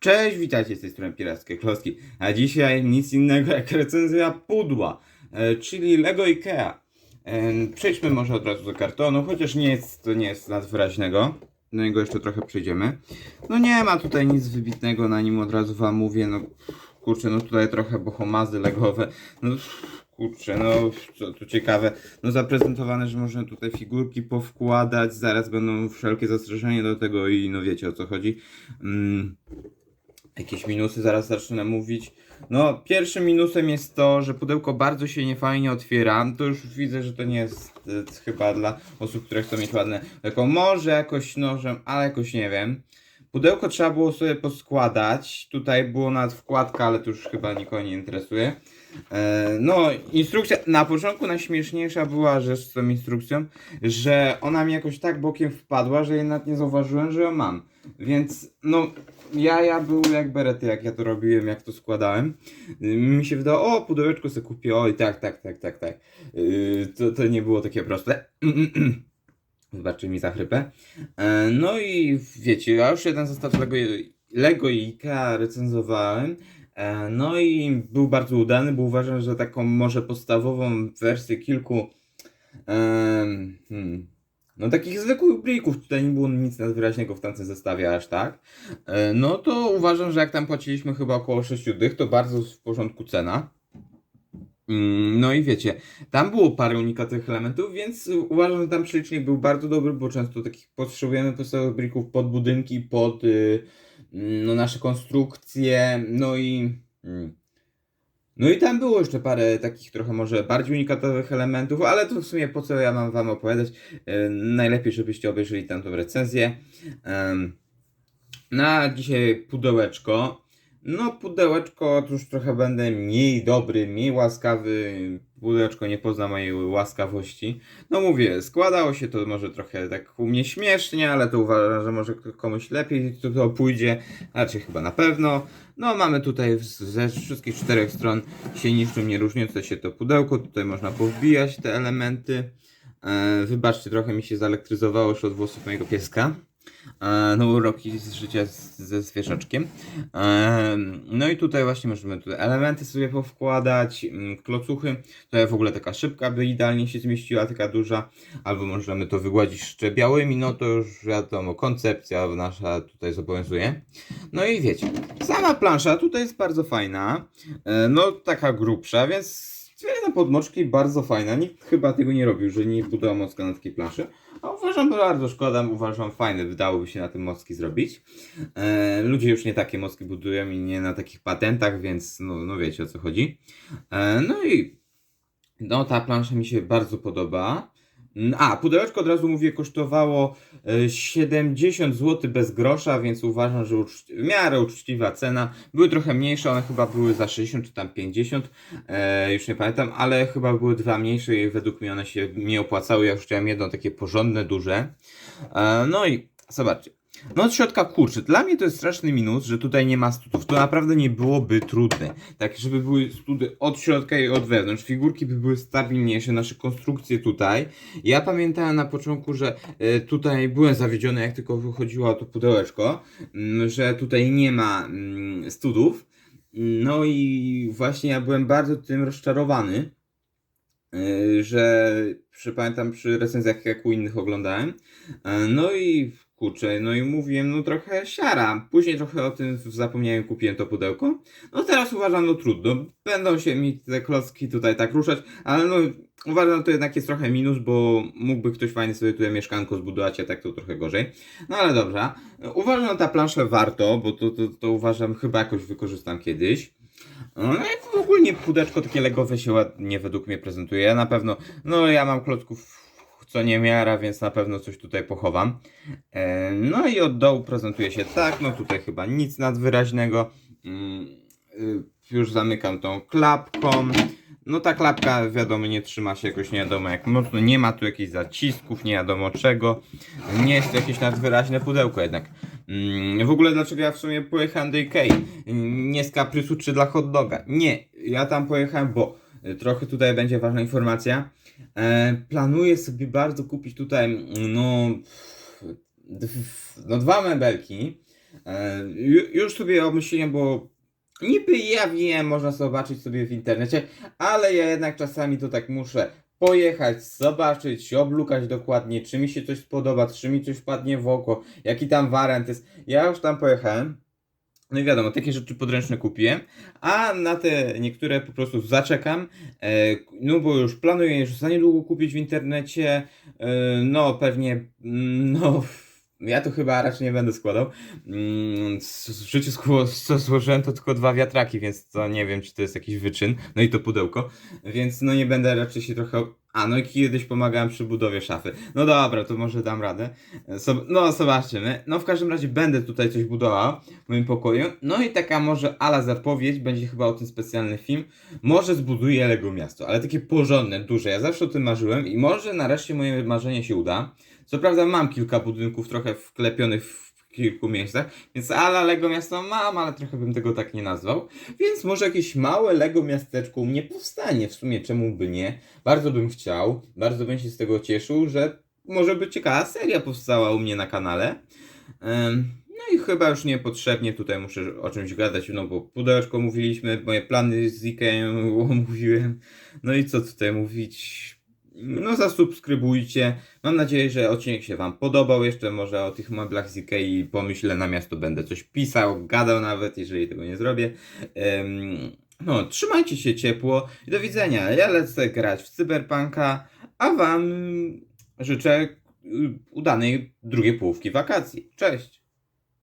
Cześć, witajcie z tej strony Pirackie Klocki, a dzisiaj nic innego jak recenzja pudła, e, czyli Lego Ikea. E, Przejdźmy może od razu do kartonu, chociaż nie jest to nie jest nic wyraźnego. Do niego jeszcze trochę przejdziemy. No nie ma tutaj nic wybitnego na nim, od razu wam mówię, no kurczę, no tutaj trochę bohomazy legowe, no kurczę, no co tu ciekawe, no zaprezentowane, że można tutaj figurki powkładać, zaraz będą wszelkie zastrzeżenia do tego i no wiecie o co chodzi. Mm, jakieś minusy zaraz zacznę mówić. No, pierwszym minusem jest to, że pudełko bardzo się niefajnie otwiera. To już widzę, że to nie jest e, chyba dla osób, które chcą mieć ładne. Tylko może jakoś nożem, ale jakoś nie wiem. Pudełko trzeba było sobie poskładać. Tutaj było nawet wkładka, ale to już chyba nikogo nie interesuje. E, no, instrukcja na początku najśmieszniejsza była rzecz z tą instrukcją, że ona mi jakoś tak bokiem wpadła, że jednak nie zauważyłem, że ją mam. Więc no, ja, ja był jak berety, jak ja to robiłem, jak to składałem. Yy, Mi się wydawało, o, pudełeczko sobie kupię, oj, tak, tak, tak, tak, tak. Yy, to, to nie było takie proste. Wybaczcie mi za chrypę. E, No i wiecie, ja już jeden zestaw Lego, Lego i Ikea recenzowałem. E, No i był bardzo udany, bo uważam, że taką może podstawową wersję kilku em, hmm, no takich zwykłych plików, tutaj nie było nic nadwyraźnego w tamtym zestawie aż tak. E, No to uważam, że jak tam płaciliśmy chyba około 6 dych, to bardzo w porządku cena. Mm, No i wiecie, tam było parę unikatowych elementów, więc uważam, że tam przelicznik był bardzo dobry, bo często takich potrzebujemy podstawowych plików pod budynki, pod y, mm, no, nasze konstrukcje, no i mm, no i tam było jeszcze parę takich trochę może bardziej unikatowych elementów, ale to w sumie po co ja mam wam opowiadać. E, najlepiej, żebyście obejrzeli tamtą recenzję. Na dzisiaj pudełeczko. No, pudełeczko już trochę będę mniej dobry, mniej łaskawy. Pudełeczko nie pozna mojej łaskawości. No mówię, składało się to może trochę tak u mnie śmiesznie, ale to uważam, że może komuś lepiej to, to pójdzie, raczej chyba na pewno. No mamy tutaj ze wszystkich czterech stron się niczym nie różniące się to pudełko. Tutaj można powbijać te elementy. E, wybaczcie, trochę mi się zelektryzowało już od włosów mojego pieska. E, no uroki z życia z, ze zwierzaczkiem. E, no i tutaj właśnie możemy tutaj elementy sobie powkładać, mm, klocuchy. Tutaj w ogóle taka szybka by idealnie się zmieściła, taka duża. Albo możemy to wygładzić jeszcze białymi, no to już wiadomo, koncepcja nasza tutaj zobowiązuje. No i wiecie, sama plansza tutaj jest bardzo fajna, e, no taka grubsza, więc na podmoczki bardzo fajna. Nikt chyba tego nie robił, że nie budował mocka na takiej planszy. A uważam bardzo szkoda, uważam fajne, wydałoby się na tym mocki zrobić. E, ludzie już nie takie mocki budują i nie na takich patentach, więc no, no wiecie o co chodzi. E, no i no ta plansza mi się bardzo podoba. A, pudełeczko od razu mówię kosztowało e, 70 zł bez grosza, więc uważam, że uczci- w miarę uczciwa cena. Były trochę mniejsze, one chyba były za 60 czy tam 50, e, już nie pamiętam, ale chyba były dwa mniejsze i według mnie one się nie opłacały. Ja już chciałem jedno takie porządne, duże. E, no i zobaczcie. No od środka kurczę, dla mnie to jest straszny minus, że tutaj nie ma studów. To naprawdę nie byłoby trudne. Tak, żeby były study od środka i od wewnątrz. Figurki by były stabilniejsze, nasze konstrukcje tutaj. Ja pamiętałem na początku, że e, tutaj byłem zawiedziony, jak tylko wychodziło to pudełeczko, mm, że tutaj nie ma mm, studów. No i właśnie ja byłem bardzo tym rozczarowany, e, że przy, pamiętam przy recenzjach jak u innych oglądałem. E, No i kurczę, no i mówiłem, no trochę siara. Później trochę o tym zapomniałem, kupiłem to pudełko. No teraz uważam, no trudno. Będą się mi te klocki tutaj tak ruszać, ale no uważam, to jednak jest trochę minus, bo mógłby ktoś fajnie sobie tutaj mieszkanko zbudować, a tak to trochę gorzej. No ale dobrze. Uważam, ta planszę warto, bo to, to, to uważam, chyba jakoś wykorzystam kiedyś. No i w ogóle pudełeczko takie legowe się ładnie według mnie prezentuje. Na pewno, no ja mam klocków co nie miara, więc na pewno coś tutaj pochowam. E, no i od dołu prezentuje się tak, no tutaj chyba nic nadwyraźnego. Mm, y, Już zamykam tą klapką. No ta klapka wiadomo nie trzyma się jakoś nie wiadomo jak mocno, nie ma tu jakichś zacisków, nie wiadomo czego. Nie jest to jakieś nadwyraźne pudełko jednak. Mm, W ogóle dlaczego ja w sumie pojechałem do Ikei? Nie z kaprysu czy dla hot doga. Nie, ja tam pojechałem, bo trochę tutaj będzie ważna informacja. E, planuję sobie bardzo kupić tutaj, mm, no, no dwa mebelki. E, ju- już sobie obmyśliłem, bo niby ja wiem, można zobaczyć sobie w internecie, ale ja jednak czasami to tak muszę pojechać, zobaczyć, oblukać dokładnie, czy mi się coś spodoba, czy mi coś wpadnie w oko, jaki tam wariant jest. Ja już tam pojechałem. No i wiadomo, takie rzeczy podręczne kupiłem, a na te niektóre po prostu zaczekam, e, no bo już planuję już za niedługo kupić w internecie, e, no pewnie, mm, no ja to chyba raczej nie będę składał. Mm, w życiu złożyłem to tylko dwa wiatraki, więc to nie wiem czy to jest jakiś wyczyn, no i to pudełko, więc no nie będę raczej się trochę... A, no i kiedyś pomagałem przy budowie szafy. No dobra, to może dam radę. No zobaczymy. No w każdym razie będę tutaj coś budował w moim pokoju. No i taka może ala zapowiedź, będzie chyba o tym specjalny film. Może zbuduję Lego miasto, ale takie porządne, duże. Ja zawsze o tym marzyłem i może nareszcie moje marzenie się uda. Co prawda mam kilka budynków trochę wklepionych w kilku miejscach, więc ala Lego miasto mam, ale trochę bym tego tak nie nazwał. Więc może jakieś małe Lego miasteczko u mnie powstanie. W sumie czemu by nie? Bardzo bym chciał, bardzo bym się z tego cieszył, że może by ciekawa seria powstała u mnie na kanale. No i chyba już niepotrzebnie tutaj muszę o czymś gadać, no bo pudełeczko mówiliśmy, moje plany z Ikeą omówiłem. No i co tutaj mówić? No zasubskrybujcie. Mam nadzieję, że odcinek się Wam podobał. Jeszcze może o tych meblach z Ikei pomyślę na miasto, będę coś pisał, gadał nawet, jeżeli tego nie zrobię. No, trzymajcie się ciepło i do widzenia. Ja lecę grać w Cyberpunka, a Wam życzę y, udanej drugiej połówki wakacji. Cześć!